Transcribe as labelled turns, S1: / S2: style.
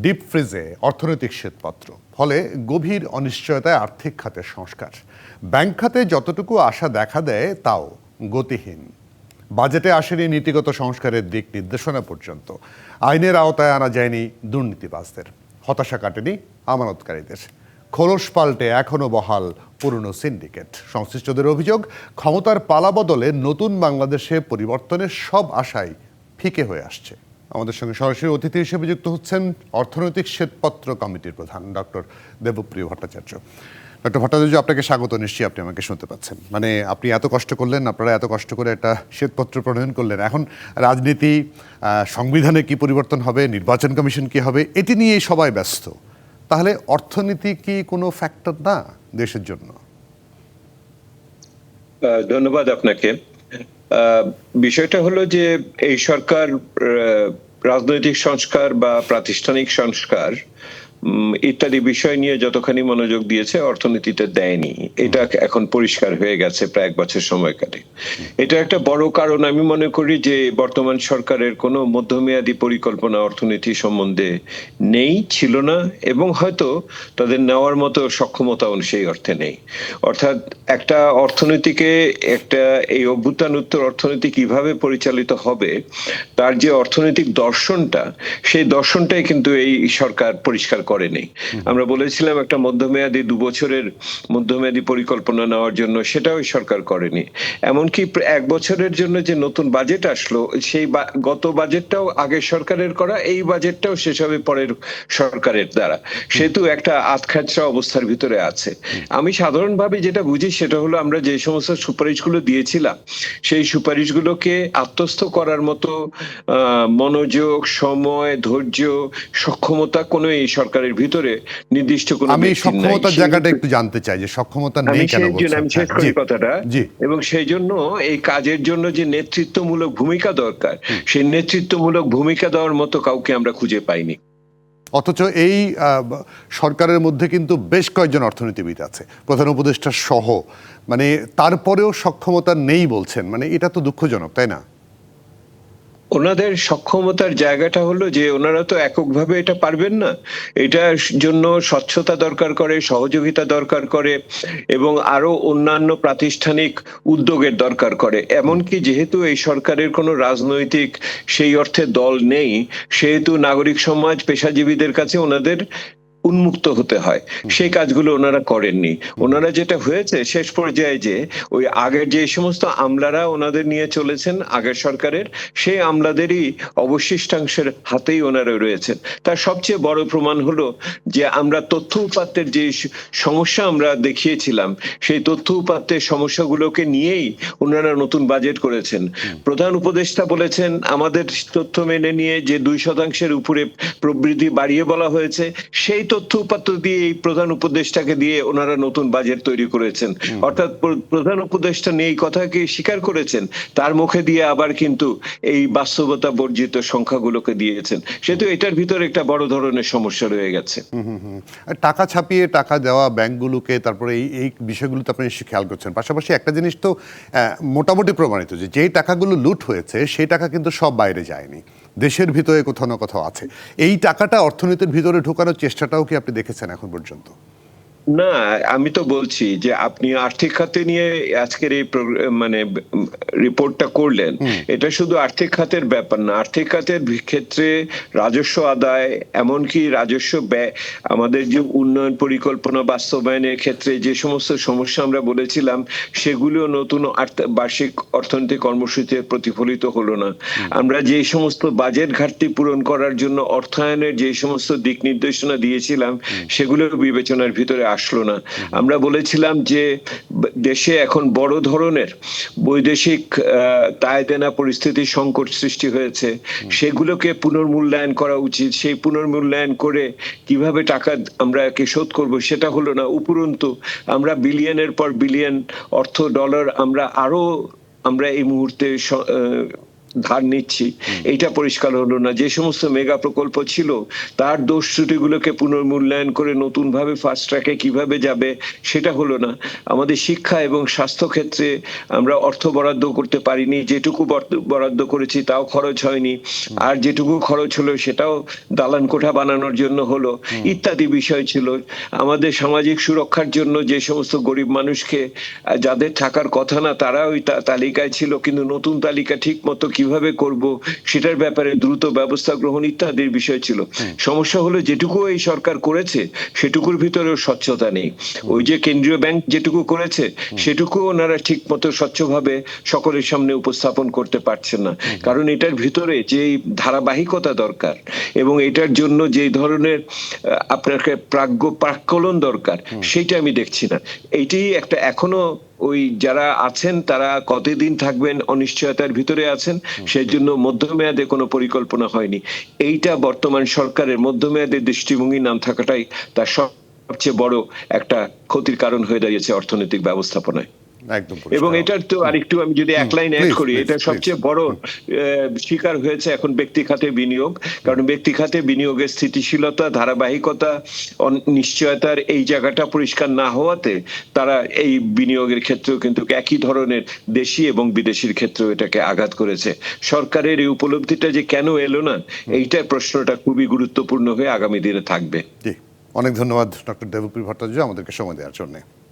S1: Deep ফ্রিজে অর্থনৈতিক শ্বেতপত্র, ফলে গভীর অনিশ্চয়তায় আর্থিক খাতের সংস্কার। ব্যাংক খাতে যতটুকু আশা দেখা দেয়, তাও গতিহীন। বাজেটে আসেনি নীতিগত সংস্কারের দিক নির্দেশনা পর্যন্ত। আইনের আওতায় আনা যায়নি দুর্নীতিবাজদের। হতাশা কাটেনি আমানতকারীদের। খোলস পাল্টে এখনও বহাল পুরনো সিন্ডিকেট। সংশ্লিষ্টদের অভিযোগ, ক্ষমতার পালা বদলে নতুন বাংলাদেশে পরিবর্তনের সব আশাই ফিকে হয়ে আসছে। আমাদের সঙ্গে সরাসরি অতিথি হিসেবে যুক্ত হচ্ছেন অর্থনৈতিক শ্বেতপত্র কমিটির প্রধান ডক্টর দেবপ্রিয় ভট্টাচার্য। ডক্টর ভট্টাচার্য, আপনাকে স্বাগত। নিশ্চয়ই আপনি আমাকে শুনতে পাচ্ছেন। মানে আপনি এত কষ্ট করলেন, আপনারা এত কষ্ট করে একটা শ্বেতপত্র প্রণয়ন করলেন। এখন রাজনীতি সংবিধানে কি পরিবর্তন হবে, নির্বাচন কমিশন কি হবে, এটি নিয়েই সবাই ব্যস্ত। তাহলে অর্থনীতি কি কোনো ফ্যাক্টর না দেশের জন্য?
S2: ধন্যবাদ আপনাকে। বিষয়টা হলো যে এই সরকার রাজনৈতিক সংস্কার বা প্রাতিষ্ঠানিক সংস্কার ইত্যাদি বিষয় নিয়ে যতখানি মনোযোগ দিয়েছে, অর্থনীতিতে দেয়নি। এটা এখন পরিষ্কার হয়ে গেছে প্রায় এক বছর সময়কালে এটা একটা বড় কারণ। আমি মনে করি যে, বর্তমান সরকারের কোনো মধ্যমেয়াদী পরিকল্পনা অর্থনীতি সম্বন্ধে নেই, ছিল না, এবং হয়তো তাদের নেওয়ার মতো সক্ষমতাও সেই অর্থে নেই। অর্থাৎ একটা অর্থনীতিকে, একটা এই অভ্যুত্থান উত্তর অর্থনীতি কীভাবে পরিচালিত হবে, তার যে অর্থনৈতিক দর্শনটা, সেই দর্শনটাই কিন্তু এই সরকার পরিষ্কার করেনি। আমরা বলেছিলাম একটা মধ্যমেয়াদী দু বছরের মধ্যমেয়াদী পরিকল্পনা নেওয়ার জন্য সেটাও সরকার করেনি। এমনকি এক বছরের জন্য যে নতুন বাজেট আসলো সেই গত বাজেটটাও আগের সরকারের করা এই বাজেটটাও শেষ হবে পরের সরকারের দ্বারা। সেহেতু একটা আতখাচরা অবস্থার ভিতরে আছে। আমি সাধারণভাবে যেটা বুঝি সেটা হলো আমরা যে সমস্ত সুপারিশগুলো দিয়েছিলাম সেই সুপারিশগুলোকে আত্মস্থ করার মতো আহ, মনোযোগ সময় ধৈর্য সক্ষমতা কোনো এই সরকারের ভিতরে নির্দিষ্ট কোনো
S1: আমি সক্ষমতার জায়গাটা একটু জানতে চাই যে সক্ষমতা নেই কেন
S2: জন্য আমি শেষ করি কথাটা। এবং সেই জন্য এই কাজের জন্য যে নেতৃত্বমূলক ভূমিকা দরকার সেই নেতৃত্বমূলক ভূমিকা দেওয়ার মতো কাউকে আমরা খুঁজে পাইনি।
S1: অথচ এই সরকারের মধ্যে কিন্তু বেশ কয়েকজন অর্থনীতিবিদ আছে প্রধান উপদেষ্টা সহ। মানে তারপরেও সক্ষমতা নেই বলছেন। মানে এটা তো দুঃখজনক তাই না?
S2: ওনাদের সক্ষমতার জায়গাটা হলো যে ওনারা তো এককভাবে এটা পারবেন না। এটার জন্য স্বচ্ছতা দরকার করে, সহযোগিতা দরকার করে এবং আরও অন্যান্য প্রাতিষ্ঠানিক উদ্যোগের দরকার করে। এমনকি যেহেতু এই সরকারের কোনো রাজনৈতিক সেই অর্থে দল নেই, সেহেতু নাগরিক সমাজ পেশাজীবীদের কাছে ওনাদের উন্মুক্ত হতে হয়। সেই কাজগুলো ওনারা করেননি। ওনারা যেটা হয়েছে শেষ পর্যায়ে যে ওই আগের যে সমস্ত আমলারা ওনাদের নিয়ে চলেছেন আগের সরকারের সেই আমলাদেরই অবশিষ্টাংশের হাতেই ওনারা রয়েছেন। তার সবচেয়ে বড় প্রমাণ হলো যে আমরা তথ্য উপাত্তের যে সমস্যা আমরা দেখিয়েছিলাম সেই তথ্য উপাত্তের সমস্যাগুলোকে নিয়েই ওনারা নতুন বাজেট করেছেন। প্রধান উপদেষ্টা বলেছেন আমাদের তথ্য মেনে নিয়ে যে দুই শতাংশের উপরে প্রবৃদ্ধি বাড়িয়ে বলা হয়েছে সেই তথ্য উপাত্ত দিয়ে এই প্রধান উপদেষ্টাকে দিয়ে ওনারা নতুন বাজেট তৈরি করেছেন। অর্থাৎ প্রধান উপদেষ্টা নিয়ে এই কথাকে স্বীকার করেছেন। তার মুখে দিয়ে আবার কিন্তু এই বাস্তবতা বর্জিত সংখ্যাগুলোকে দিয়েছেন। সেহেতু এটার ভিতরে একটা বড় ধরনের সমস্যা রয়ে গেছে।
S1: টাকা ছাপিয়ে টাকা দেওয়া ব্যাংকগুলোকে তারপরে এই এই বিষয়গুলোতে আপনি নিশ্চয়ই খেয়াল করছেন। পাশাপাশি একটা জিনিস তো আহ, মোটামুটি প্রমাণিত যে যেই টাকাগুলো লুট হয়েছে সেই টাকা কিন্তু সব বাইরে যায়নি। দেশের ভিতরে কোথাও না কোথাও আছে। এই টাকাটা অর্থনীতির ভিতরে ঢোকানোর চেষ্টাটাও কি আপনি দেখেছেন এখন পর্যন্ত?
S2: না আমি তো বলছি যে আপনি আর্থিক খাতে নিয়ে আজকের এই মানে রিপোর্টটা করলেন এটা শুধু আর্থিক খাতের ব্যাপার না। আর্থিক খাতের ক্ষেত্রে রাজস্ব আদায় এমনকি রাজস্ব ব্যয় আমাদের যে উন্নয়ন পরিকল্পনা বাস্তবায়নের ক্ষেত্রে যে সমস্ত সমস্যা আমরা বলেছিলাম সেগুলো নতুন বার্ষিক অর্থনৈতিক কর্মসূচিতে প্রতিফলিত হলো না। আমরা যে সমস্ত বাজেট ঘাটতি পূরণ করার জন্য অর্থায়নের যে সমস্ত দিক নির্দেশনা দিয়েছিলাম সেগুলো বিবেচনার ভিতরে আসলো না। আমরা বলেছিলাম যে দেশে এখন বড় ধরনের বৈদেশিক আহ, দায় দেনা পরিস্থিতির সংকট সৃষ্টি হয়েছে। সেগুলোকে পুনর্মূল্যায়ন করা উচিত। সেই পুনর্মূল্যায়ন করে কীভাবে টাকা আমরা কে শোধ করব সেটা হলো না উপরন্তু আমরা বিলিয়নের পর বিলিয়ন অর্থ ডলার আমরা আরও আমরা এই মুহূর্তে ধার নিচ্ছি। এইটা পরিষ্কার হলো না। যে সমস্ত মেগা প্রকল্প ছিল তার দোষ ত্রুটিগুলোকে পুনর্মূল্যায়ন করে নতুন ভাবে ফাস্ট ট্র্যাকে কীভাবে যাবে সেটা হলো না। আমাদের শিক্ষা এবং স্বাস্থ্য ক্ষেত্রে আমরা অর্থ বরাদ্দ করতে পারিনি। যেটুকু বরাদ্দ- করেছি তাও খরচ হয়নি। আর যেটুকু খরচ হলো সেটাও দালান কোঠা বানানোর জন্য হলো। ইত্যাদি বিষয় ছিল। আমাদের সামাজিক সুরক্ষার জন্য যে সমস্ত গরিব মানুষকে যাদের থাকার কথা না তারা ওই তালিকায় ছিল। কিন্তু নতুন তালিকা ঠিক মতো কীভাবে করব সেটার ব্যাপারে দ্রুত ব্যবস্থা গ্রহণ ইত্যাদির বিষয় ছিল। সমস্যা হলো যেটুকু এই সরকার করেছে সেটুকুর ভিতরেও স্বচ্ছতা নেই। ওই যে কেন্দ্রীয় ব্যাংক যেটুকু করেছে সেটুকু ওনারা ঠিক মতো স্বচ্ছভাবে সকলের সামনে উপস্থাপন করতে পারছেন না। কারণ এটার ভিতরে যে ধারাবাহিকতা দরকার এবং এটার জন্য যে ধরনের আপনাকে প্রাজ্ঞ প্রাক্কলন দরকার সেইটা আমি দেখছি না। এইটাই একটা এখনও ওই যারা আছেন তারা কতদিন থাকবেন অনিশ্চয়তার ভিতরে আছেন সেই জন্য মধ্যমেয়াদে কোনো পরিকল্পনা হয়নি। এইটা বর্তমান সরকারের মধ্যমেয়াদে দৃষ্টিভঙ্গি নাম থাকাটাই তার সবচেয়ে বড় একটা ক্ষতির কারণ হয়ে দাঁড়িয়েছে অর্থনৈতিক ব্যবস্থাপনায়।
S1: একদম
S2: এবং এটার তো আরেকটু আমি যদি এক লাইন অ্যাড করি এটা সবচেয়ে বড় শিকার হয়েছে এখন ব্যক্তি খাতে বিনিয়োগ কারণ ব্যক্তি খাতে বিনিয়োগের স্থিতিশীলতা ধারাবাহিকতা নিশ্চয়তার এই জায়গাটা পরিষ্কার না হওয়াতে তারা এই বিনিয়োগের ক্ষেত্রেও কিন্তু একই ধরনের দেশি এবং বিদেশির ক্ষেত্রেও এটাকে আঘাত করেছে। সরকারের এই উপলব্ধিটা যে কেন এলো না এইটার প্রশ্নটা খুবই গুরুত্বপূর্ণ হয়ে আগামী দিনে থাকবে।
S1: অনেক ধন্যবাদ ডক্টর দেবপ্রী ভট্টাচার্য। আমাদেরকে সময় দেওয়ার জন্য।